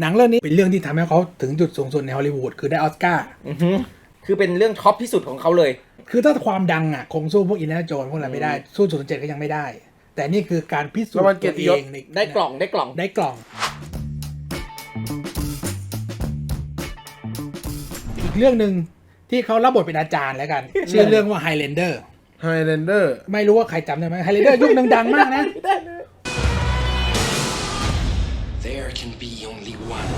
หนังเรื่องนี้เป็นเรื่องที่ทำให้เขาถึงจุดสูงสุดในฮอลลีวูดคือได้ออสการ์อือหือคือเป็นเรื่องท็อปที่สุดของเขาเลย คือถ้าความดังอะคงสู้พวกอินเนอร์โจนพวกอะไรไม่ได้ สู้ศูนย์เจ็ดก็ยังไม่ได้ แต่นี่คือการพิสูจรางวัลน์เกีตัยวรติเอยศงในได้กล่องได้กล่องได้กล่อง อีกเรื่องหนึ่งที่เขารับบทเป็นอาจารย์แล้วกัน ชื่อเรื่องว่า Highlander ไฮแลนเดอร์ไม่รู้ว่าใครจำได้ไหม Highlander ยุคหนึงดังมากนะ There can be only one.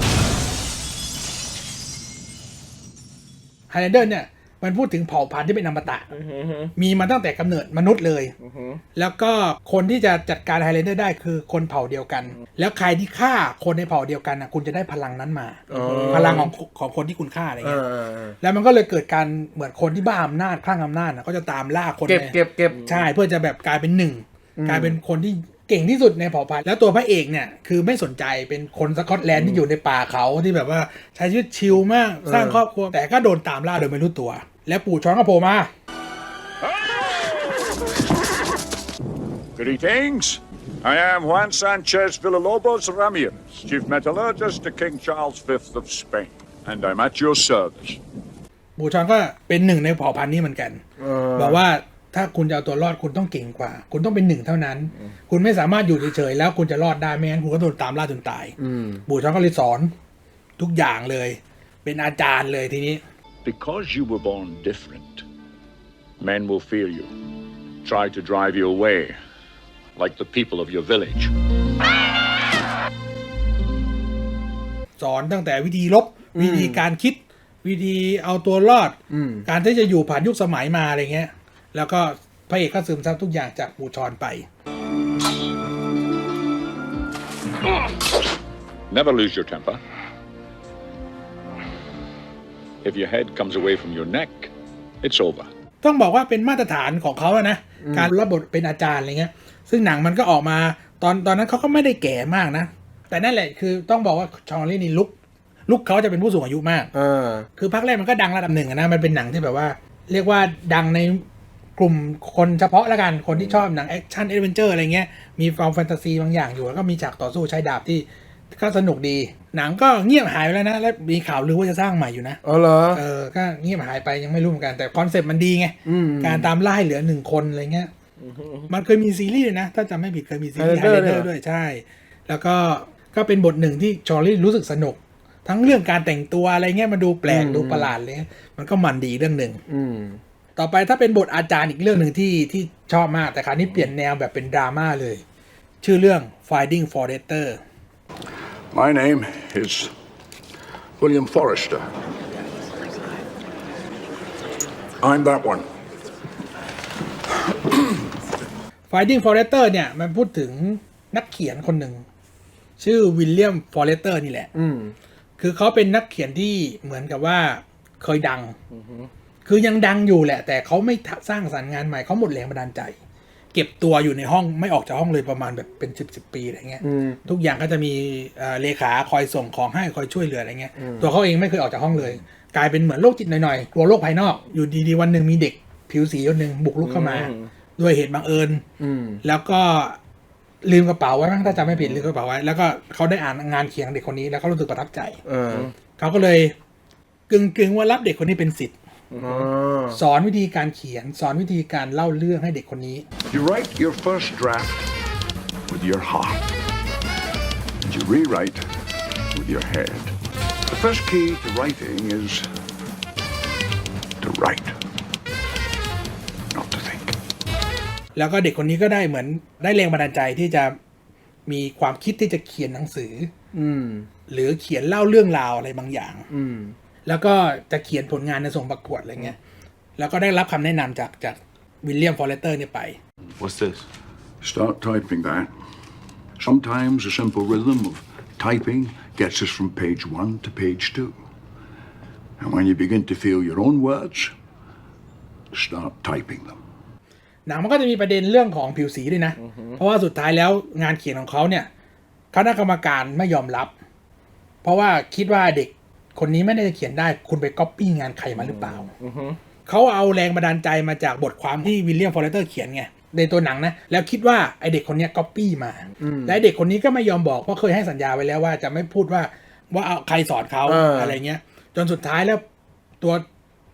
Highlander เนี่ยมันพูดถึงเผ่าพันธุ์ที่เป็นอมตะอือหือมีมาตั้งแต่กำเนิดมนุษย์เลยอือหือแล้วก็คนที่จะจัดการไฮเลนเดอร์ได้คือคนเผ่าเดียวกัน แล้วใครที่ฆ่าคนในเผ่าเดียวกันนะคุณจะได้พลังนั้นมาอ๋อพลังของของคนที่คุณฆ่าอะไรอ่าเงี้ยอ่าอ่าแล้วมันก็เลยเกิดการเหมือนคนที่บ้าอำนาจคลั่งอำนาจนะก็จะตามล่าคนเก็บในเก็บเก็บใช่เพื่อจะแบบกลายเป็นหนึ่งอืมกลายเป็นคนที่ เก่งที่สุดในเผ่าพันธุ์แล้วตัวพระเอกเนี่ยคือไม่สนใจเป็นคนสกอตแลนด์ที่อยู่ในป่าเขาที่แบบว่าใช้ชีวิตชิลมากสร้างครอบครัวแต่ก็โดนตามล่าโดยไม่รู้ตัว แล้วปู่ช้อนก็โผล่มา Greetings. I am Juan Sanchez Villalobos Ramirez, Chief Metallurgist to King Charles V of Spain, and I'm at your service. บูชอนก็เป็นหนึ่งในเผ่าพันธุ์นี้เหมือนกันเออบอกว่า ถ้าคุณจะเอาตัวรอดคุณต้องเก่งกว่า คุณต้องเป็นหนึ่งเท่านั้น คุณไม่สามารถอยู่เฉยๆแล้วคุณจะรอดได้ไม่งั้นคุณก็โดนตามล่าจนตายอืมบูชอนก็เลยสอนทุกอย่างเลย เป็นอาจารย์เลยทีนี้ Because you were born different, men will fear you, try to drive you away, like the people of your village. สอนตั้งแต่วิธีลบวิธีการคิดวิธีเอาตัวรอดอืมการที่จะอยู่ผ่านยุคสมัยมาอะไรเงี้ย แล้วก็พระเอกก็ซึมซับทุกอย่างจากบูชอนไป Never lose your temper. If your head comes away from your neck, it's over. ต้องบอกว่าเป็นมาตรฐานของเขาอะนะ การรับบทเป็นอาจารย์อะไรเงี้ย ซึ่งหนังมันก็ออกมาตอนตอนนั้นเขาก็ไม่ได้แก่มากนะ แต่นั่นแหละคือต้องบอกว่าชองลี่นี่ลุกลุกเขาจะเป็นผู้สูงอายุมากอ่าคือภาคแรกมันก็ดังระดับหนึ่งอะนะ มันเป็นหนังที่แบบว่า เรียกว่าดังใน กลุ่มคนเฉพาะละกันคนที่ชอบหนังแอคชั่นเอดเวนเจอร์อะไรเงี้ยมีความแฟนตาซีบางอย่างอยู่ แล้วก็มีฉากต่อสู้ใช้ดาบที่ก็สนุกดี หนังก็เงียบหายไปแล้วนะ แล้วมีข่าวลือว่าจะสร้างใหม่อยู่นะอ๋อเหรอเออก็เงียบหายไปยังไม่รู้เหมือนกันแต่คอนเซปต์มันดีไงอืมการตามล่าให้เหลือหนึ่งคนอะไรเงี้ยมันเคยมีซีรีส์ด้วยนะ ถ้าจำไม่ผิดเคยมีซีรีส์ไฮ Highlander เลนเดอเนี่ยเหรอร์ด้วยใช่ แล้วก็ก็เป็นบทหนึ่งที่ชอรี่รู้สึกสนุก ทั้งเรื่องการแต่งตัวอะไรเงี้ยมันดูแปลกดูประหลาดเลย มันก็มันดีเรื่องหนึ่งอืม ต่อไปถ้าเป็นบทอาจารย์อีกเรื่องหนึ่งที่ที่ชอบมาก แต่คราวนี้เปลี่ยนแนวแบบเป็นดราม่าเลย ชื่อเรื่อง Finding Forrester My name is William Forrester. I'm that one. Finding Forrester เนี่ยมันพูดถึงนักเขียนคนหนึ่ง ชื่อวิลเลียมฟอเรสเตอร์นี่แหละอืมคือเขาเป็นนักเขียนที่เหมือนกับว่าเคยดัง คือยังดังอยู่แหละ แต่เขาไม่ทะสร้างสรรค์งานใหม่เขาหมดแรงบันดาลใจ เก็บตัวอยู่ในห้องไม่ออกจากห้องเลยประมาณแบบเป็นสิบสิบปีอะไรเงี้ยอืมทุกอย่างก็จะมีเอ่อเลขาคอยส่งของให้คอยช่วยเหลืออะไรเงี้ยตัวเขาเองไม่เคยออกจากห้องเลย กลายเป็นเหมือนโรคจิตหน่อยๆกลัวโลกภายนอกอยู่ดีๆวันหนึ่งมีเด็กผิวสีคนหนึ่งบุกรุกเข้ามาอืมด้วยเหตุบังเอิญอืมแล้วก็ลืมกระเป๋าไว้มั้งถ้าจำไม่ผิดลืมกระเป๋าไว้ แล้วก็เขาได้อ่านงานเขียนของเด็กคนนี้แล้วเขารู้สึกประทับใจเออเขาก็เลยกึ่งกึ่งๆว่ารับเด็กคนนี้เป็นสิทธิ์อ๋อ สอนวิธีการเขียน สอนวิธีการเล่าเรื่องให้เด็กคนนี้ You write your first draft with your heart, and you rewrite with your head. The first key to writing is to write, not to think. แล้วก็เด็กคนนี้ก็ได้เหมือนได้แรงบันดาลใจที่จะมีความคิดที่จะเขียนหนังสือ อืมหรือเขียนเล่าเรื่องราวอะไรบางอย่าง อืม แล้วก็จะเขียนผลงานในส่งประกวดอะไรเงี้ย แล้วก็ได้รับคำแนะนำจากจากวิลเลียมฟอเรสเตอร์เนี่ยไป What's this? Start typing that. Sometimes a simple rhythm of typing gets us from page one to page two. And when you begin to feel your own words, start typing them. หนังมันก็จะมีประเด็นเรื่องของผิวสีด้วยนะ เพราะว่าสุดท้ายแล้วงานเขียนของเขาเนี่ยคณะกรรมการไม่ยอมรับ เพราะว่าคิดว่าเด็ก คนนี้ไม่ได้จะเขียนได้คุณไปก๊อปปี้งานใครมาหรือเปล่าเขาเอาแรงบันดาลใจมาจากบทความที่วิลเลียมฟอเรสเตอร์เขียนไงในตัวหนังนะ แล้วคิดว่าไอเด็กคนเนี้ก๊อปปี้มา และไอ้เด็กคนนี้ก็ไม่ยอมบอกเพราะเคยให้สัญญาไว้แล้วว่าจะไม่พูดว่าว่าเอาใครสอนเขาเออออะไรเงี้ย จนสุดท้ายแล้วตัว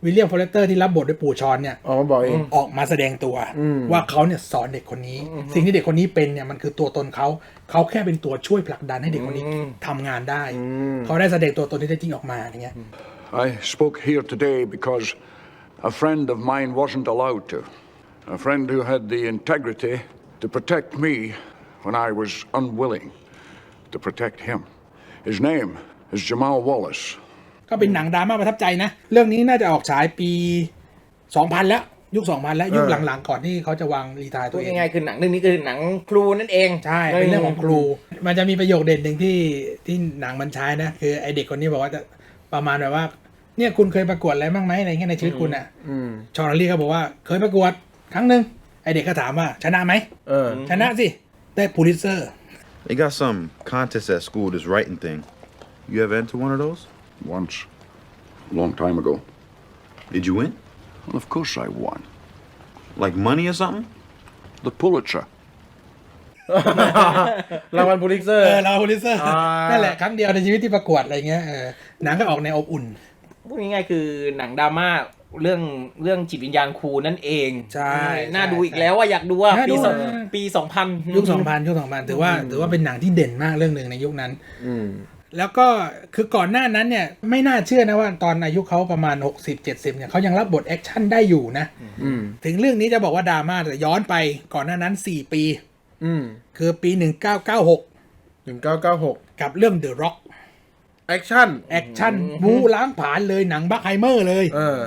วิลเลียมฟอเรสเตอร์ที่รับบทด้วยปู่ชอนเนี่ยออกมาบอกเองออกมาแสดงตัวอืมว่าเขาเนี่ยสอนเด็กคนนี้ สิ่งที่เด็กคนนี้เป็นเนี่ยมันคือตัวตนเขาเขาแค่เป็นตัวช่วยผลักดันให้เด็กคนนี้ทำงานได้ เขาได้แสดงตัวตนที่แท้จริงออกมาอย่างเงี้ย I spoke here today because a friend of mine wasn't allowed to. A friend who had the integrity to protect me when I was unwilling to protect him. His name is Jamal Wallace. ก็เป็นหนังดราม่าประทับใจนะ เรื่องนี้น่าจะออกฉายปี 2000 แล้ว ยุค 2000 แล้ว ยุคเออหลังๆ ก่อนที่เขาจะวางรีไทายตัตัววเองง่ายๆคือหนังเรื่องนี้คือหนังครูนั่นเอง ใช่ เป็นเรื่องของครู มันจะมีประโยคเด่นหนึ่งที่ที่หนังมันใช้นะ คือไอเด็กคนนี้บอกว่าจะประมาณแบบว่า เนี่ยคุณเคยประกวดอะไรบ้างไหมอะไรเงี้ยในชีวิตคุณอะ อืม ชอนอลลี่เขาบอกว่าเคยประกวดครั้งหนึ่งไอเด็กก็ถามว่าชนะไหม เออ ชนะสิ ได้พูลิเซอร์ They got some contest at school, this writing thing. You ever enter one of those? Once, a long time ago. Did you win? Well, of course I won. Like money or something? The Pulitzer. รางวัลพูลิเซอร์เออเราพูลิเซอร์อ่านั่นั่นแหละครั้งเดียวในชีวิตที่ประกวดอะไรเงี้ยเออหนังก็ออกในวอบอุ่น พูดง่ายๆคือหนังดราม่าเรื่องเรื่องจิตวิญญาณครูนั่นเองใช่น่าใช่ดูอีกแล้วว่าอยากดูว่าน่าดูปีสองนะปีสองพัน ยุค2000ยุค2000ถือว่าถือว่าเป็นหนังที่เด่นมากเรื่องหนึ่งในยุคนั้น อืม แล้วก็คือก่อนหน้านั้นเนี่ยไม่น่าเชื่อนะว่าตอนอายุเขาประมาณ 60 70เนี่ยเขายังรับบทแอคชั่นได้อยู่นะ อืม ถึงเรื่องนี้จะบอกว่าดราม่าแต่ย้อนไปก่อนหน้านั้น 4 ปี อืมคือปี 1996 หนึ่งเก้าเก้าหกกับเรื่อง The Rock แอคชั่น แอคชั่นบูล้างผลาญเลยหนังบัคไฮเมอร์เลย เออ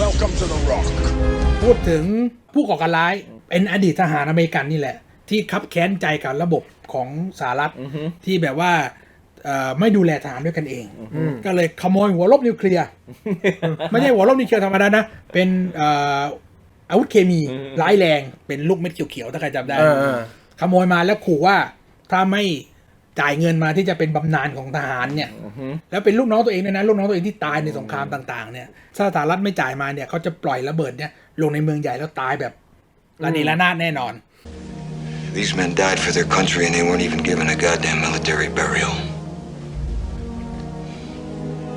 Welcome to the Rock. พูดถึงผู้ก่อการร้าย เป็นอดีตทหารอเมริกันนี่แหละ ที่คับแค้นใจกับระบบ ของสหรัฐที่แบบว่าเอ่อไม่ดูแลทหารด้วยกันเอง ก็เลยขโมยหัวลบนิวเคลียร์ไม่ใช่หัวลบนิวเคลียร์ธรรมดานะ เป็นเอ่ออาวุธเคมีร้ายแรงเป็นลูกเม็ดเขียวๆถ้าใครจำได้เออเออขโมยมาแล้วขู่ว่าถ้าไม่จ่ายเงินมาที่จะเป็นบำนาญของทหารเนี่ย แล้วเป็นลูกน้องตัวเองด้วยนะลูกน้องตัวเองที่ตายในสงครามต่างๆ เนี่ยถ้าสหรัฐไม่จ่ายมาเนี่ยเขาจะปล่อยระเบิดเนี่ยลงในเมืองใหญ่แล้วตายแบบระเนระนาดแน่นอน These men died for their country and they weren't even given a goddamn military burial.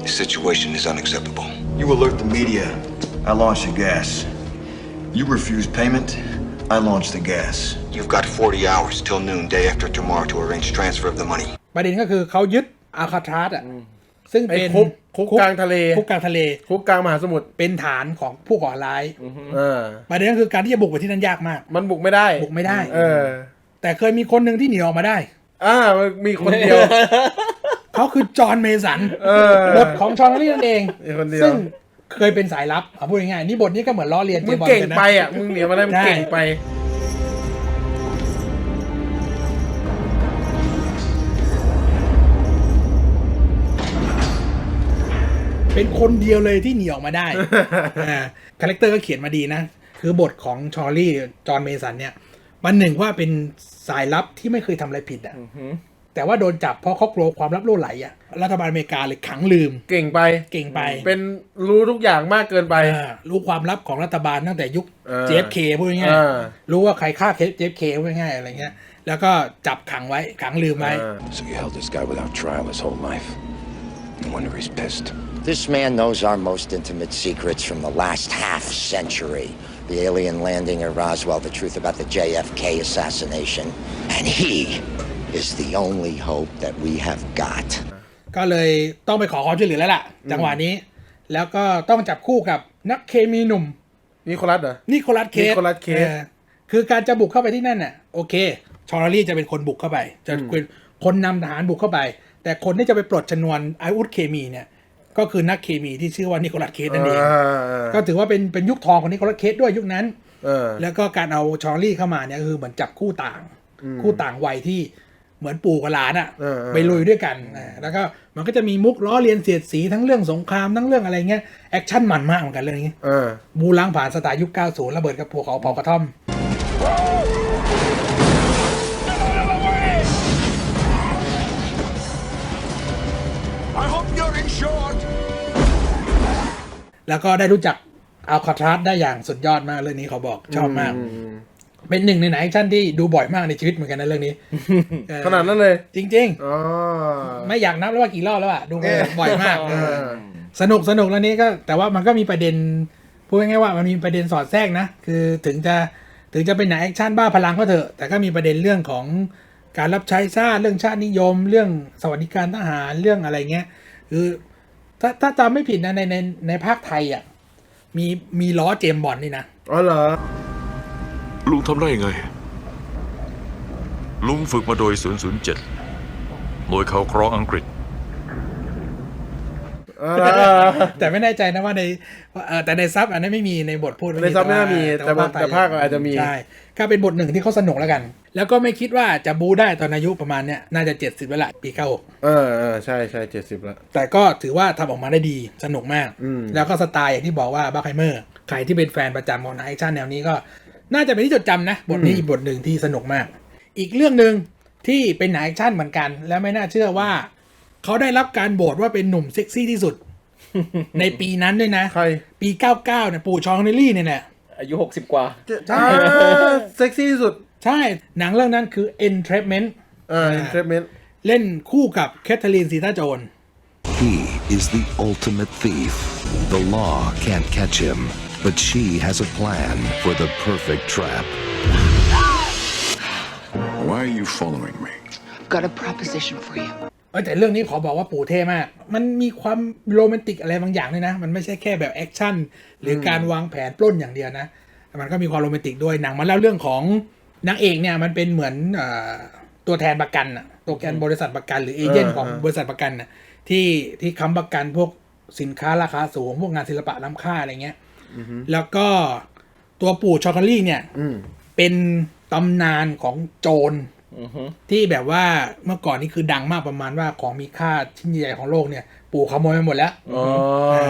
The situation is unacceptable. You alert the media. I launch the gas. You refuse payment. I launch the gas. You've got 40 hours till noon, day after tomorrow, to arrange transfer of the money. ประเด็นก็คือเขายึดอาคาทรัสอ่ะ ซึ่งไอ้เป็นคุกคุกกลางทะเล คุกกลางทะเล คุกกลางมหาสมุทรเป็นฐานของผู้ก่อร้ายเออประเด็นก็คือการที่จะบุกไปที่นั่นยากมาก มันบุกไม่ได้บุกไม่ได้ เออ แต่เคยมีคนหนึ่งที่หนีออกมาได้ อ่ามันมีคนเดียว เขาคือจอห์นเมสันเออบทของชอนลี่นั่นเอง มีคนเดียวซึ่งเคยเป็นสายลับเอาพูดง่ายๆนี่บทนี้ก็เหมือนล้อเลียนมึงจบอลเก่งนนะ ไปอะมึงเหนียวมาได้มึงใช่ เก่งไป เป็นคนเดียวเลยที่หนีออกมาได้อ่าคาแรคเตอร์ก็เขียนมาดีนะ คือบทของชอร์รี่ จอห์นเมสันเนี่ย มันหนึ่งว่าเป็นสายลับที่ไม่เคยทำอะไรผิดอะแต่ว่าโดนจับเพราะเขากลัวความลับโล่ไหลอะ รัฐบาลอเมริกาเลยขังลืม เก่งไป เก่งไป เป็นรู้ทุกอย่างมากเกินไปอ่ารู้ความลับของรัฐบาลตั้งแต่ยุคเออ JFK พูดง่ายเออๆรู้ว่าใครฆ่า JFK พูดง่ายๆอะไรเงี้ย แล้วก็จับขังไว้ ขังลืมไว้เออ So you held this guy without trial his whole life. No wonder he's pissed. This man knows our most intimate secrets from the last half century. The alien landing at Roswell, the truth about the JFK assassination. And he is the only hope that we have got. ก็เลยต้องไปขอความช่วยเหลือแล้วล่ะ จังหวะนี้ แล้วก็ต้องจับคู่กับนักเคมีหนุ่มนี่โคลัสเหรอ นิโคลัสเคสนิโคลัสเคสออคือการจะบุกเข้าไปที่นั่นน่ะ โอเค ชอร์รี่จะเป็นคนบุกเข้าไป จะเป็นคนนำทหารบุกเข้าไป แต่คนที่จะไปปลดชนวนอาวุธเคมีเนี่ย ก็คือนักเคมีที่ชื่อว่านิโคลัสเคสนั่นเองก็ถือว่าเป็นเป็นยุคทองของนิโคลัสเคสด้วยยุคนั้นเออแล้วก็การเอาชอร์รี่เข้ามาเนี่ยก็คือเหมือนจับคู่ต่าง คู่ต่างวัยที่เหมือนปู่กับหลานอะเออเออไปลุยด้วยกันอ่าแล้วก็มันก็จะมีมุกล้อเลียนเสียดสีทั้งเรื่องสงครามทั้งเรื่องอะไรเงี้ยแอคชั่นมันมากเหมือนกันเรื่องนี้เออบูล้างผ่านสไตล์ยุค 90 ระเบิดกับภูเขาเผากระท่อม แล้วก็ได้รู้จักอัลคาทรัสได้อย่างสุดยอดมากเรื่องนี้เขาบอกชอบมาก เป็นหนึ่งในหนังแอคชั่นที่ดูบ่อยมากในชีวิตเหมือนกันนะเรื่องนี้เออขนาดนั้นเลย จริงอ๋อๆไม่อยากนับแล้วว่ากี่รอบแล้วอะดูมาเออบ่อยมากเออสนุกสนุกแล้วนี้ก็แต่ว่ามันก็มีประเด็นพูดง่ายๆว่ามันมีประเด็นสอดแทรกนะ คือถึงจะถึงจะเป็นหนังแอคชั่นบ้าพลังก็เถอะ แต่ก็มีประเด็นเรื่องของการรับใช้ชาติเรื่องชาตินิยม เรื่องสวัสดิการทหารเรื่องอะไรเงี้ย คือ ถ้าถ้าจำไม่ผิดนะในในในภาคไทยอะมีมีล้อเจมส์บอลนี่นะอ๋อเหรอ ลุงทำได้ยังไง ลุงฝึกมาโดย 007 หน่วยข่าวกรองอังกฤษอ๋อเหรอ แต่ไม่แน่ใจนะว่าในเอ่อแต่ในซับอันนี้ไม่มีในบทพูดในซับไม่น่ามีแต่ว่าแต่ภาคอาจจะมีใช่ก็เป็นบทหนึ่งที่เขาสนุกแล้วกัน แล้วก็ไม่คิดว่าจะบูได้ตอนอายุประมาณเนี้ยน่าจะ 70แล้วละปีเก้าเออเออใช่ใช่เจ็ดสิบแล้ว แต่ก็ถือว่าทำออกมาได้ดีสนุกมากอืมแล้วก็สไตล์อย่างที่บอกว่าบัคไฮเมอร์ใครที่เป็นแฟนประจำของหนังแอคชั่นแนวนี้ก็น่าจะเป็นที่จดจำนะ บทนี้อีกบทหนึ่งที่สนุกมาก อีกเรื่องหนึ่งที่เป็นหนังแอคชั่นเหมือนกัน แล้วไม่น่าเชื่อว่า เขาได้รับการโบทว่าเป็นหนุ่มเซ็กซี่ที่สุด ในปีนั้นด้วยนะ ใครปี99เนี่ยปู่ชองเนลลี่เนี่ยแหละอายุหกสิบกว่า ใช่อ่าเซ็กซี่ที่สุดใช่หนังเรื่องนั้นคือ Entrapment อ่าเทรเมนต์เล่นคู่กับแคทเธอรีนซีตาโจน He is the ultimate thief. The law can't catch him, but she has a plan for the perfect trap. Why are you following me? I've got a proposition for you. เอ้ยแต่เรื่องนี้ขอบอกว่าปู่เท่มาก มันมีความโรแมนติกอะไรบางอย่างด้วยนะ มันไม่ใช่แค่แบบแอคชั่นหรือการวางแผนปล้นอย่างเดียวนะแต่มันก็มีความโรแมนติกด้วยหนังมันเล่าเรื่องของนางเอกเนี่ยมันเป็นเหมือนเออตัวแทนประกันอะตัวแทนบริษัทประกันหรือเอเจนต์ของบริษัทประกันน่ะที่ที่ค้ำประกันพวกสินค้าราคาสูงพวกงานศิลปะล้ำค่าอะไรเงี้ยแล้วก็ตัวปู่ชอคคอลี่เนี่ยอืมเป็นตำนานของโจร ที่แบบว่าเมื่อก่อนนี่คือดังมากประมาณว่าของมีค่าชิ้นใหญ่ของโลกเนี่ย ปู่ขโมยไปหมดแล้วอ๋อ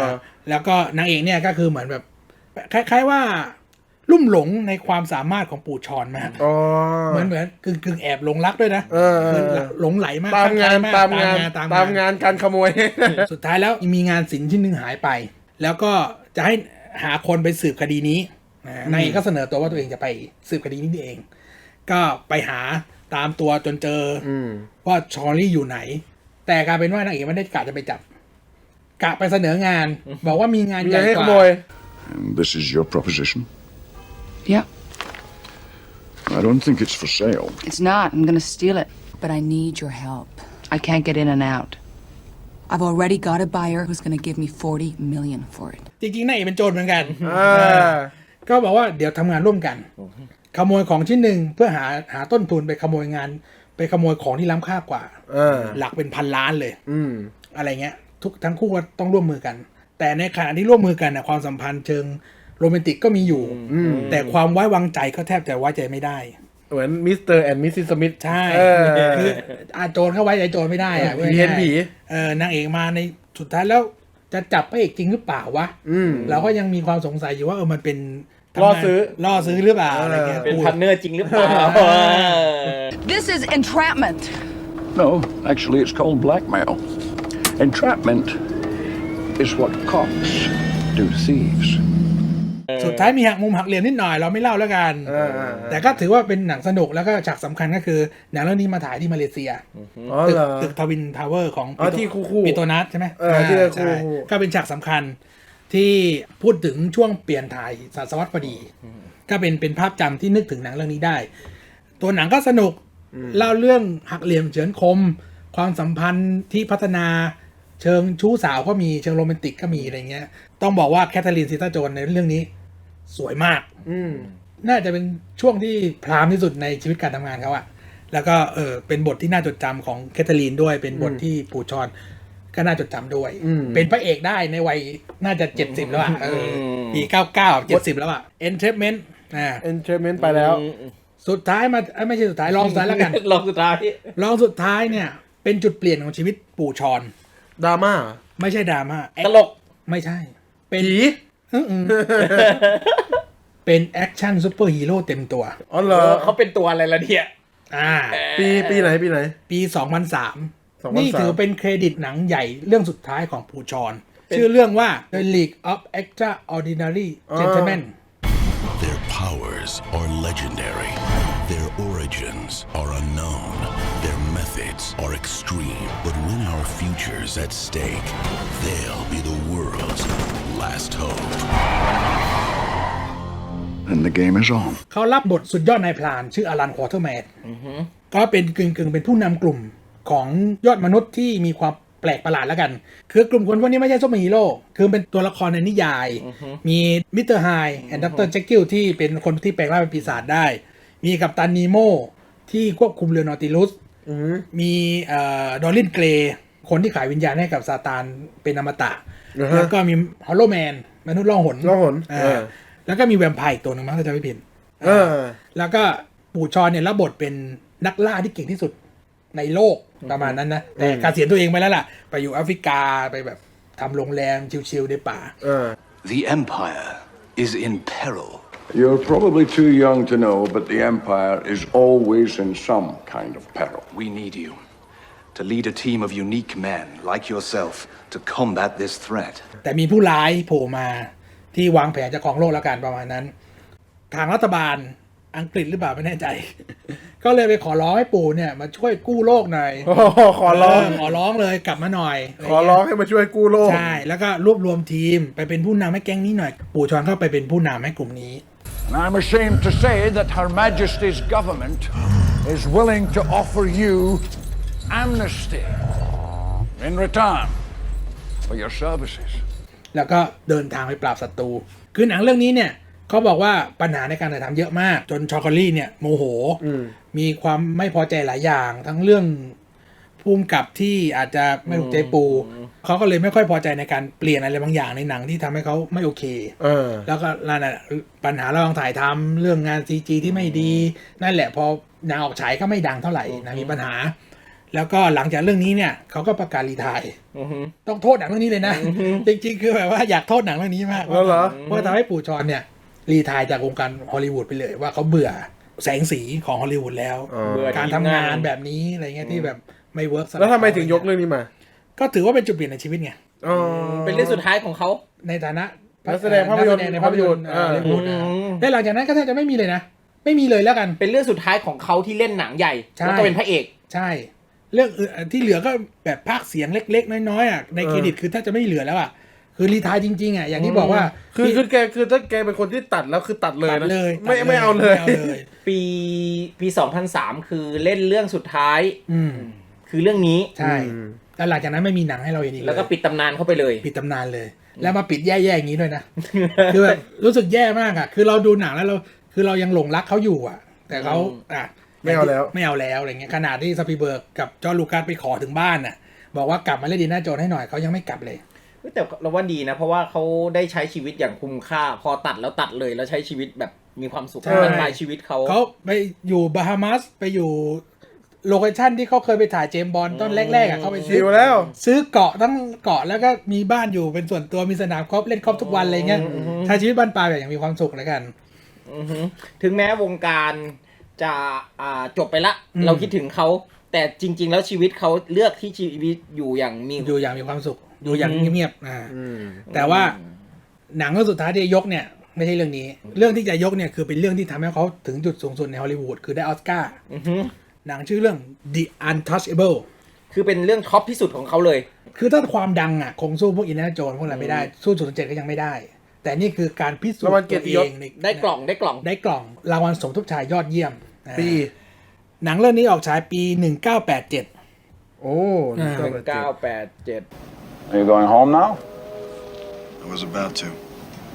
าแล้วก็นางเอกเนี่ยก็คือเหมือนแบบ คล้าย ๆว่า ลุ่มหลงในความสามารถของปู่ชอนมากอ๋อเหมือนเหมือนกึ่งกึ่งแอบหลงรักด้วยนะเออเออเหมือนหลงไหลมากตามงานคล้ยๆกตามงานตามตามงานการขโมย สุดท้ายแล้วมีงานศิลป์ชิ้นหนึ่งหายไป แล้วก็จะให้หาคนไปสืบคดีนี้อ่านางเอกก็เสนอตัวว่าตัวเองจะไปสืบคดีนี้นี่เอง ก็ไปหา ตามตัวจนเจอออืมว่าชอลลี่อยู่ไหน แต่กลายเป็นว่านางเอกไม่ได้กะจะไปจับ กะไปเสนองาน บอกว่ามีงานมีใหญ่ให้กขว่าโมย And this is your proposition? Yeah. I don't think it's for sale. It's not. I'm gonna steal it. But I need your help. I can't get in and out. I've already got a buyer who's gonna give me 40 million for it. จริงๆนางเอกเป็นโจรเหมือนกันอ่าก็บอกว่าเดี๋ยวทำงานร่วมกัน ขโมยของชิ้นหนึ่งเพื่อหาหาต้นทุนไปขโมยงาน ไปขโมยของที่ล้ำค่ากว่าอ่าหลักเป็นพันล้านเลย อืมอะไรเงี้ย ทุกทั้งคู่ก็ต้องร่วมมือกัน แต่ในขณะที่ร่วมมือกันนะความสัมพันธ์เชิงโรแมนติกก็มีอยู่แต่ความไว้วางใจก็แทบจะไว้ใจไม่ได้เหมือนมิสเตอร์แอนด์มิสซิสมิธใช่เออคืออาโจรเข้าไว้ใจโจรไม่ได้อะผีเห็นผีเออนางเอกมาในสุดท้ายแล้วจะจับพระเอกจริงหรือเปล่าวะอืมเราก็ยังมีความสงสัยอยู่ว่าเออมันเป็นทำงาน ล่อซื้อ ล่อซื้อหรือเปล่าอะไรเงี้ยเป็นพูดพันเนอร์จริงหรือเปล่า This is entrapment. No, actually, it's called blackmail. Entrapment is what cops do to thieves. สุดท้ายมีหักมุมหักเหลี่ยมนิดหน่อยเราไม่เล่าแล้วกันอ่าอ่าแต่ก็ถือว่าเป็นหนังสนุกแล้วก็ฉากสำคัญก็คือ หนังเรื่องนี้มาถ่ายที่มาเลเซียอ๋อตึกเหรอตึกทวินทาวเวอร์ของอ๋อที่คู่ๆปีโตนัสใช่ไหมเออที่ใช่คู่ๆก็เป็นฉากสำคัญ ที่พูดถึงช่วงเปลี่ยนถ่ายศตวรรษพอดี ก็เป็นเป็นภาพจำที่นึกถึงหนังเรื่องนี้ได้ ตัวหนังก็สนุกเล่าเรื่องหักเหลี่ยมเฉือนคม ความสัมพันธ์ที่พัฒนาเชิงชู้สาวก็มีเชิงโรแมนติกก็มีอะไรเงี้ย ต้องบอกว่าแคทเธอรีนซีตาโจนในเรื่องนี้ สวยมาก อืมน่าจะเป็นช่วงที่พรามที่สุดในชีวิตการทำงานเขาอะแล้วก็เออเป็นบทที่น่าจดจำของแคทเธอรีนด้วยเป็นบทที่ปู่ชอน ก็น่าจดจำด้วย อืม เป็นพระเอกได้ในวัยน่าจะเจ็ดสิบแล้วอะเออปีเก้าเก้าเจ็ดสิบแล้วอะ Entrapment อ่าเอนเทอร์เมนต์ไปแล้ว สุดท้ายมาเอ้ยไม่ใช่สุดท้ายรองสุดท้ายแล้วกัน ลองสุดท้ายรองสุดท้ายเนี่ย เป็นจุดเปลี่ยนของชีวิตปู่ชอน ดราม่าไม่ใช่ดราม่าตลก ไม่ใช่ เป็นผีอื้อหือเป็นแอคชั่นซูเปอร์ฮีโร่เต็มตัว อ๋อเหรอเขาเป็นตัวอะไรละเนี่ยอ่า ปีปีไหนปีไหน ปี 2003 2003 นี่ถือเป็นเครดิตหนังใหญ่เรื่องสุดท้ายของปูชอน ชื่อเรื่องว่า The League of Extraordinary Gentlemen powers are legendary. Their origins are unknown. Their methods are extreme. But when our future's at stake, they'll be the world's last hope. And the game is on. เขารับบทสุดยอดนายพลานชื่ออลันควอเตอร์แมนก็เป็นกึ่งกึ่งๆ เป็นผู้นำกลุ่ม ของยอดมนุษย์ที่มีความแปลกประหลาดแล้วกัน คือกลุ่มคนพวกนี้ไม่ใช่ซุปเปอร์ฮีโร่คือเป็นตัวละครในนิยาย มีมิสเตอร์ไฮแอนด์ดรเจคกิลที่เป็นคนที่แปลงร่างเป็นปีศาจได้ มีกัปตันนีโมที่ควบคุมเรือนอติลุสมีเอ่อดอลลินเกรคนที่ขายวิญญาณให้กับซาตานเป็นอมตะอ่าฮะแล้วก็มีฮอลโลแมนมนุษย์ล่องหนล่องหนอ่าเออแล้วก็มีแวมไพร์อีกตัวหนึ่งมั้งถ้าจะไม่ผิดเออแล้วก็ปู่ชอนเนี่ยรับบทเป็นนักล่าที่เก่งที่สุดในโลก ประมาณนั้นนะแต่เการเสียตัวเองไปแล้วล่ะ ไปอยู่แอฟริกาไปแบบทำโรงแรมชิลๆในป่า The Empire is in peril. You're probably too young to know, but the Empire is always in some kind of peril. We need you to lead a team of unique men like yourself to combat this threat. แต่มีผู้ร้ายโผล่มาที่วางแผนจะครองโลกแล้วกันประมาณนั้น ทางรัฐบาล อังกฤษหรือเปล่าไม่แน่ใจ ก็เลยไปขอร้องให้ปู่เนี่ย มาช่วยกู้โลกหน่อยโอ้โหขอร้อง เขอร้องเลยกลับมาหน่อยขอร้องให้มาช่วยกู้โลก ใช่ แล้วก็รวบรวมทีมไปเป็นผู้นำให้แก๊งนี้หน่อย ปู่ชอนเข้าไปเป็นผู้นำให้กลุ่มนี้ And I'm ashamed to say that Her Majesty's government is willing to offer you amnesty in return for your services. แล้วก็เดินทางไปปราบศัตรู คือหนังเรื่องนี้เนี่ย เขาบอกว่าปัญหาในการถ่ายทำเยอะมาก จนชอคอลี่เนี่ยโมโห มีความไม่พอใจหลายอย่าง ทั้งเรื่องภูมิกับที่อาจจะไม่ถูกใจปู เขาก็เลยไม่ค่อยพอใจในการเปลี่ยนอะไรบางอย่างในหนังที่ทำให้เขาไม่โอเคเออแล้วก็นั่นแหละปัญหาระหว่างถ่ายทำเรื่องงานซีจีที่ไม่ดี นั่นแหละพอหนังออกฉายก็ไม่ดังเท่าไหร่นะมีปัญหา แล้วก็หลังจากเรื่องนี้เนี่ยเขาก็ประกาศรีไทายต้องโทษหนังเรื่องนี้เลยนะจริงๆคือแบบว่าอยากโทษหนังเรื่องนี้มากแล้วเหรอเพราะทำให้ปู่ชอนเนี่ย รีไทายจากวงการฮอลลีวูดไปเลยว่าเขาเบื่อแสงสีของฮอลลีวูดแล้ว เบื่อ การทำทีมงางานนแบบนี้อะไรเงี้ยที่แบบไม่เวิร์กแล้วทำไมถึงยกเรื่องนี้มาก็ถือว่าเป็นจุดเปลี่ยนในชีวิตไงอ๋อเป็นเรื่องสุดท้ายของเขา ในฐานะนักแสดงภาพยนตร์กแสดงในภาพยนตร์ภาพยนตร์ฮอลลีวูดนะและหลังจากนั้นก็แทบจะไม่มีเลยนะไม่มีเลยแล้วกัน เป็นเรื่องสุดท้ายของเขาที่เล่นหนังใหญ่ใช่ แล้วก็เป็นพระเอก ใช่ เรื่องอื่นที่เหลือก็แบบภาคเสียงเล็ก ๆ น้อยๆอะในเครดิตคือถ้าจะไม่เหลือแล้วอะ คือรีไทายจริงๆอะอย่างที่บอกว่าคือคือแกคือถ้าแกเป็นคนที่ตัดแล้วคือตัดเลยตันะดเลยไม่ตัดไม่เอาเลย ไม่เอาเลย ปีปี2003 คือเล่นเรื่องสุดท้าย อืมคือเรื่องนี้ ใช่แล้วหลังจากนั้นไม่มีหนังให้เราเห็นอีกเลยแล้วก็ปิดตำนานเข้าไปเลย ปิดตำนานเลย แล้วมาปิดแย่ๆอย่างนี้ด้วยนะ คือแบบรู้สึกแย่มากอะ คือเราดูหนังแล้วเรา คือเรายังหลงรักเขาอยู่อะ แต่เขาอะไม่เอาแล้ว ไม่เอาแล้วอะไรเงี้ย ขนาดที่สปีเบิร์กกับจอร์นลูคัสไปขอถึงบ้านอะ บอกว่ากลับมาเล่นดีน่าโจนให้หน่อยเขายังไม่กลับเลย แต่เราว่าดีนะ เพราะว่าเขาได้ใช้ชีวิตอย่างคุ้มค่า พอตัดแล้วตัดเลยแล้วใช้ชีวิตแบบมีความสุขใช่บรรปลายชีวิตเขาเขาไปอยู่บาฮามัสไปอยู่โลเคชั่นที่เขาเคยไปถ่ายเจมส์บอลตอนแรกๆอะเขาไปซื้ชิลแล้ว ซื้อเกาะทั้งเกาะแล้วก็มีบ้านอยู่เป็นส่วนตัวมีสนามกอล์ฟเล่นกอล์ฟทุกวันอะไรเงี้ยใช้ชีวิตบ้านปลายแบบอย่างมีความสุขแล้วกัน อือฮึถึงแม้วงการจะอ่าจบไปละ อืม เราคิดถึงเขาแต่จริง ๆ แล้วชีวิตเขาเลือกที่ชีวิตอยู่อย่างมีอยู่อย่างมีความสุข อยู่อย่างอืมเงียบๆอ่าแต่ว่าหนังเรื่องสุดท้ายที่จะยกเนี่ย ไม่ใช่เรื่องนี้ เรื่องที่จะยกเนี่ยคือเป็นเรื่องที่ทำให้เขาถึงจุดสูงสุดในฮอลลีวูดคือได้ออสการ์อือฮึหนังชื่อเรื่อง The Untouchable คือเป็นเรื่องท็อปที่สุดของเขาเลย คือถ้าความดังอะ คงสู้พวกอินเนอร์โจนพวกอะไรไม่ได้ สู้ศูนย์เจ็ดก็ยังไม่ได้ แต่นี่คือการพิสูจรางวัลน์เกีตัยวรติยเอศงในได้กล่องได้กล่องได้กล่องรางวัลสมทบชายยอดเยี่ยมอ่าปีหนังเรื่องนี้ออกฉายปี 1987 โอ้อ่า987 Are you going home now? I was about to.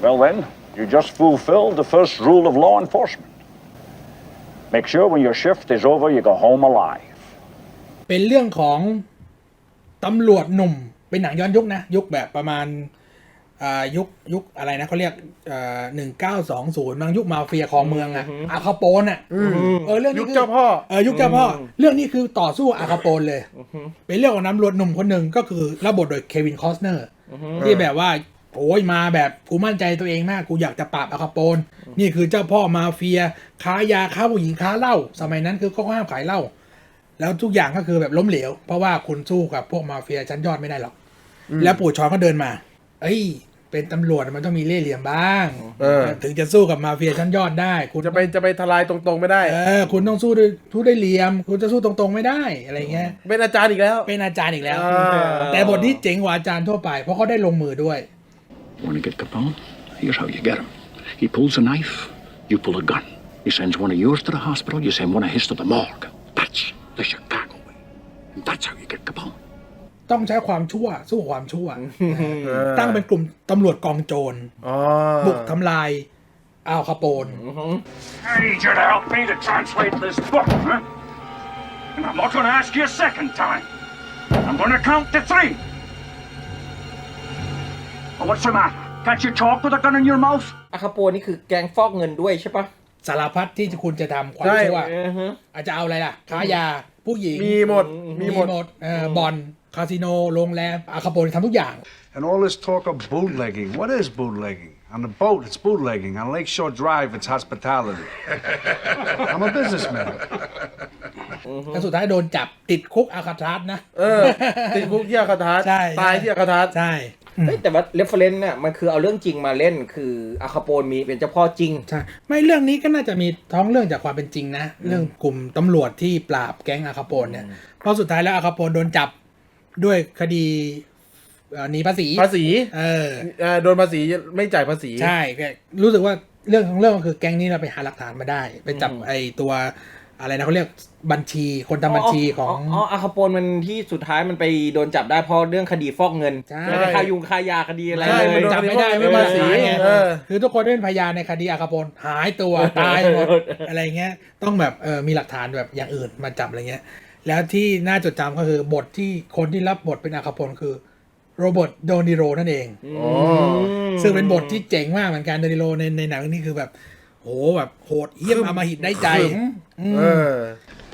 Well, then, you just fulfilled the first rule of law enforcement. Make sure when your shift is over, you go home alive. เป็นเรื่องของตำรวจหนุ่ม เป็นหนังย้อนยุคนะ ยุคแบบประมาณอ่า ยุคยุคอะไรนะเขาเรียกหนึ่งเก้าสองศูนย์บางยุคมาเฟียของเมืองอะอาคาโปนอะเออเรื่องนี้ยุคคือเจ้าพ่อเออยุคเจ้าพ่อ เรื่องนี้คือต่อสู้อาคาโปนเลย เป็นเรื่องของน้ำรวจหนุ่มคนหนึ่งก็คือรับบทโดยเควินคอสเนอร์ที่แบบว่าโอ้ยมาแบบกูมั่นใจตัวเองมากกูอยากจะปราบอาคาโปน นี่คือเจ้าพ่อมาเฟีย ค้ายาค้าผู้หญิงค้าเหล้าสมัยนั้นคือเขาห้ามขายเหล้าแล้วทุกอย่างก็คือแบบล้มเหลว เพราะว่าคุณสู้กับพวกมาเฟียชั้นยอดไม่ได้หรอกแล้วปู่ชอนก็เดินมา เอ้ย เป็นตำรวจมันต้องมีเล่ห์เหลี่ยมบ้าง เออ ถึงจะสู้กับมาเฟียชั้นยอดได้ คุณจะไปจะไปทลายตรงๆไม่ได้ เออคุณต้องสู้ด้วยสู้ด้วยเหลี่ยม คุณจะสู้ตรงๆไม่ได้อะไรเงี้ยเป็นอาจารย์อีกแล้ว เป็นอาจารย์อีกแล้ว อ่า แต่บทที่เจ๋งกว่าอาจารย์ทั่วไป เพราะเขาได้ลงมือด้วย Want to get Capone? Here's how you get him. He pulls a knife, you pull a gun. He sends one of yours to the hospital, you send one of his to the morgue. That's the Chicago way. And that's how you get Capone. ต้องใช้ความชั่ว สู้ความชั่ว ตั้งเป็นกลุ่มตำรวจกองโจรอ๋อบุกทำลายอัลคาโปน I need you to help me to translate this book, huh? And I'm not going to ask you a second time. I'm going to count to three. Oh, what's the matter? Can't you talk with a gun in your mouth? อาคาโปนี่คือแกงฟอกเงินด้วยใช่ปะสารพัดที่คุณจะทำความใช่ชั่วอือฮึอาจจะเอาอะไรล่ะค้ายาผู้หญิงมีหมดมีหมดเอ่อบอล คาสิโนโรงแรมอาคาโปนทำทุกอย่าง And all this talk of bootlegging. What is bootlegging? On the boat, it's bootlegging. On Lakeshore Drive, it's hospitality. I'm a businessman. แล้วสุดท้ายโดนจับติดคุกอาคาทรัสนะ เออติดคุกที่อาคาทาสใช่ ตายที่อาคาทาสใช่ เฮ้ยแต่ว่าเรฟเฟรนซ์เนี่ยมันคือเอาเรื่องจริงมาเล่นคืออาคาโปนมีเป็นเจ้าพ่อจริง ใช่ ไม่เรื่องนี้ก็น่าจะมีท้องเรื่องจากความเป็นจริงนะ เรื่องกลุ่มตำรวจที่ปราบแก๊งอาคาโปนเนี่ยเพราะสุดท้ายแล้วอาคาโปนโดนจับ ด้วยคดีเอ่อหนีภาษีภาษีเออเอ่อโดนภาษีไม่จ่ายภาษี ใช่แกรู้สึกว่าเรื่องของเรื่องก็คือแก๊งนี้เราไปหาหลักฐานมาได้ ไปจับไอ้ตัวอะไรนะเขาเรียกบัญชีคนทำบัญชีของอ๋ออาคาโปนมันที่สุดท้ายมันไปโดนจับได้เพราะเรื่องคดีฟอกเงินใช่ไม่ได้ค่ายุงค่ายาคดีอะไรใช่เลมันยโดนจับไม่ได้ไม่ภามาษีหายไงเออคือทุกคนเป็นพยานในคดีอาคาโปนหายตัวตายหมดอะไรเงี้ยต้องแบบเออมีหลักฐานแบบอย่างอื่นมาจับอะไรเงี้ย แล้วที่น่าจดจำก็คือบทที่คนที่รับบทเป็นอาคาโปนคือโรเบิร์ตโดนิโรนั่นเองอ๋อซึ่งเป็นบทที่เจ๋งมากเหมือนกันโดนิโรในในหนังเรื่องนี้คือแบบ โหแบบโหดเยี่ยมอำมหิตได้ใจขึมอืมเออ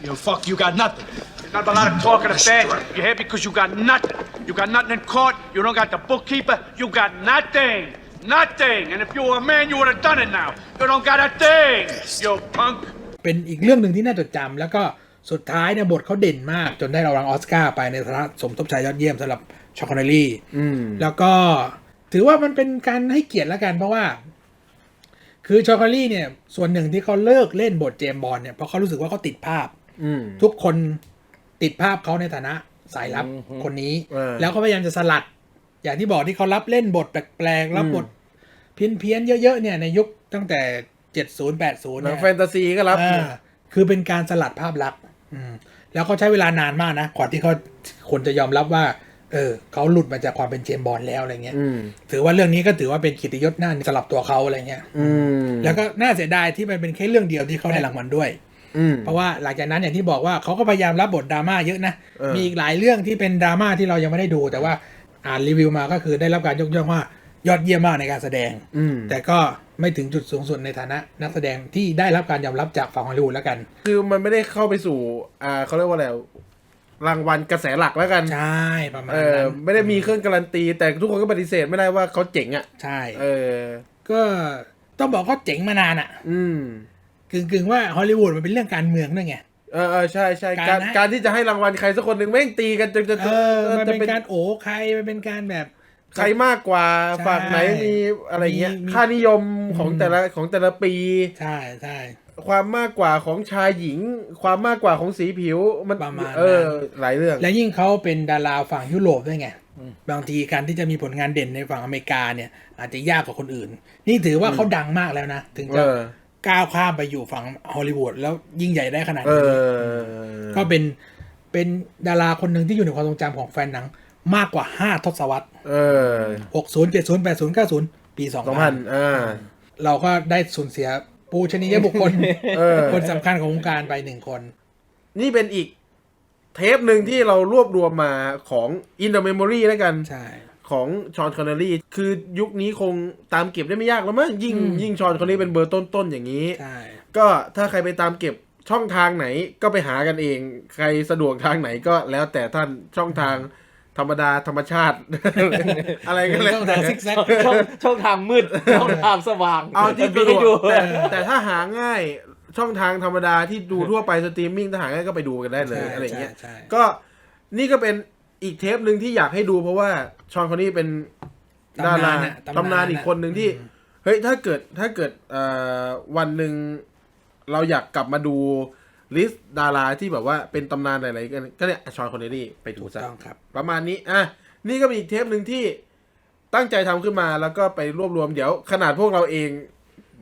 You fuck, you got nothing. Not a lot of talking of bad. You here because you got nothing. You got nothing in court. You don't got the bookkeeper. You got nothing. Nothing. And if you were a man, you would have done it now. You don't got a thing. You punk. เป็นอีกเรื่องหนึ่งที่น่าจดจำแล้วก็ สุดท้ายเนี่ยบทเขาเด่นมากจนได้รางวัลออสการ์ไปในฐานะสมทบชายยอดเยี่ยมสำหรับชอคคอนเนลลี่อืมแล้วก็ถือว่ามันเป็นการให้เกียรติแล้วกันเพราะว่า คือชอคคอนเนลลี่เนี่ย ส่วนหนึ่งที่เขาเลิกเล่นบทเจมส์บอลเนี่ยเพราะเขารู้สึกว่าเขาติดภาพอืมทุกคนติดภาพเขาในฐานะสายลับอืมคนนี้เออแล้วเขาพยายามจะสลัด อย่างที่บอกที่เขารับเล่นบทแปลกๆรับบทเพี้ยนๆเยอะๆเนี่ยในยุคตั้งแต่70 80หนัเนี่งยแฟนตาซีก็รับอ่าคือเป็นการสลัดภาพลักษณ์อืม แล้วเขาใช้เวลานานมากนะก่อนที่เขาคนจะยอมรับว่า เออเขาหลุดมาจากความเป็นเจมส์บอลแล้วอะไรเงี้ยอืมถือว่าเรื่องนี้ก็ถือว่าเป็นกิตยศหน้าสำหรับตัวเขาอะไรเงี้ยอืมแล้วก็น่าเสียดายที่มันเป็นแค่เรื่องเดียวที่เขาได้รางวัลด้วยอืมเพราะว่าหลังจากนั้นอย่างที่บอกว่าเขาก็พยายามรับบทดราม่าเยอะนะเออมีอีกหลายเรื่องที่เป็นดราม่าที่เรายังไม่ได้ดู แต่ว่าอ่านรีวิวมาก็คือได้รับการยกย่องว่ายอดเยี่ยมมากในการแสดงอืมแต่ก็ ไม่ถึงจุดสูงสุดในฐานะนักแสดงที่ได้รับการยอมรับจากฝั่งฮอลลีวูดแล้วกัน คือมันไม่ได้เข้าไปสู่อ่าเขาเรียกว่าอะไรรางวัลกระแสหลักแล้วกัน ใช่ประมาณเออนั้นไม่ได้มีเครื่องการันตี แต่ทุกคนก็ปฏิเสธไม่ได้ว่าเขาเจ๋งอะ ใช่เออ ก็ต้องบอกเขาเจ๋งมานานอะอืมกึ่งกึ่งๆว่าฮอลลีวูดมันเป็นเรื่องการเมืองด้วยไง เออเออใช่ใช่การการให้ การที่จะให้รางวัลใครสักคนหนึ่งแม่งตีกันจนจะเออมันจะเป็นการโอ้ใครมันเป็นการแบบ ใครมากกว่าใช่ฝากไหนมีอะไรเงี้ยมีมีค่านิยมของอืม แต่ละของแต่ละปี ใช่ใช่ ความมากกว่าของชายหญิง ความมากกว่าของสีผิวมันประมาณนั้น เออ หลายเรื่อง และยิ่งเขาเป็นดาราฝั่งยุโรปด้วยไงบางทีการที่จะมีผลงานเด่นในฝั่งอเมริกาเนี่ยอาจจะยากกว่าคนอื่น นี่ถือว่าเขาดังมากแล้วนะ ถึงจะเออก้าวข้ามไปอยู่ฝั่งฮอลลีวูดแล้วยิ่งใหญ่ได้ขนาดเอนี้ อ ก็เป็นเป็นดาราคนหนึ่งที่อยู่ในความทรงจำของแฟนหนัง มากกว่า5ทศวรรษเออ60 70 80 90ปีสองพัน2000อ่า เราก็ได้สูญเสียปูชนียบุคคล เออ คนสำคัญของวงการไปหนึ่งคน นี่เป็นอีกเทปหนึ่งที่เรารวบรวมมาของ In the Memory แล้วกัน ใช่ ของชอนคอนเนลลี่ คือยุคนี้คงตามเก็บได้ไม่ยากแล้วมั้งยิ่งอืม ยิ่งชอนคนนี้เป็นเบอร์ต้นๆอย่างนี้ ใช่ ก็ถ้าใครไปตามเก็บช่องทางไหนก็ไปหากันเอง ใครสะดวกทางไหนก็แล้วแต่ท่านช่องทาง ธรรมดาธรรมชาติ อะไรก็แล้วช่องแต่ทางซิกแซกช่องช่องทางมืดช่องทางสว่างเอาที่มีสะดให้วกดูแต่แต่ถ้าหาง่ายช่องทางธรรมดาที่ดูทั่วไปสตรีมมิ่งถ้าหาง่ายก็ไปดูกันได้เลยใช่อะไรเงี้ยใช่ใช่ก็นี่ก็เป็นอีกเทปหนึ่งที่อยากให้ดูเพราะว่าชอนคนนี้เป็นตำนานดาราน่ะตำนานอีกคนหนึ่งที่เฮ้ยถ้าเกิดถ้าเกิดเอ่อวันหนึ่งเราอยากกลับมาดู ลิสต์ดาราที่แบบว่าเป็นตำนานอะไรๆกันก็เนี่ยชอนคอนเนลลี่ไปดูซะต้องครับ ประมาณนี้อะนี่ก็มีอีกเทปหนึ่งที่ตั้งใจทำขึ้นมาแล้วก็ไปรวบรวมเดี๋ยวขนาดพวกเราเอง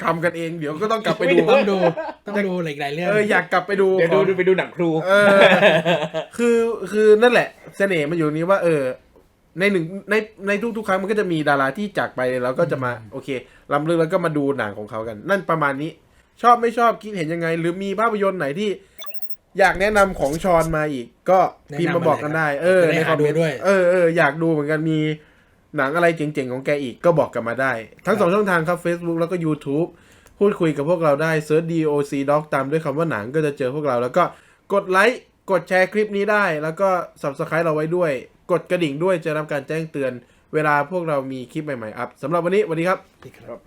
ทำกันเองเดี๋ยวก็ต้องกลับไปดู ต้องดูต้องดูหลายๆเรื่อง เอออยากกลับไปดูเดี๋ยวดูดูไปดูหนังครู เออคือคือนั่นแหละเสน่ห์มันอยู่นี้ว่า เออ ในหนึ่งในในทุกๆครั้งมันก็จะมีดาราที่จากไปแล้วก็จะมา โอเคลำลึกแล้วก็มาดูหนังของเขากัน นั่นประมาณนี้ ชอบไม่ชอบคิดเห็นยังไง หรือมีภาพยนตร์ไหนที่ อยากแนะนำของชอนมาอีก ก็พิมพ์มาบอกกันได้ เออจะได้ในคอมเมนหาดูต์ด้วย เออเอออยากดูเหมือนกันมีหนังอะไรเจ๋งๆของแกอีกก็บอกกันมาได้ ทั้งสองช่องทางครับ Facebook แล้วก็ YouTube พูดคุยกับพวกเราได้เซิร์ช DOC Doc ตามด้วยคำว่าหนังก็จะเจอพวกเราแล้วก็กดไลค์กดแชร์คลิปนี้ได้ แล้วก็ Subscribe เราไว้ด้วย กดกระดิ่งด้วยจะรับการแจ้งเตือน เวลาพวกเรามีคลิปใหม่ๆอัพสำหรับวันนี้สวัสดีครับครับ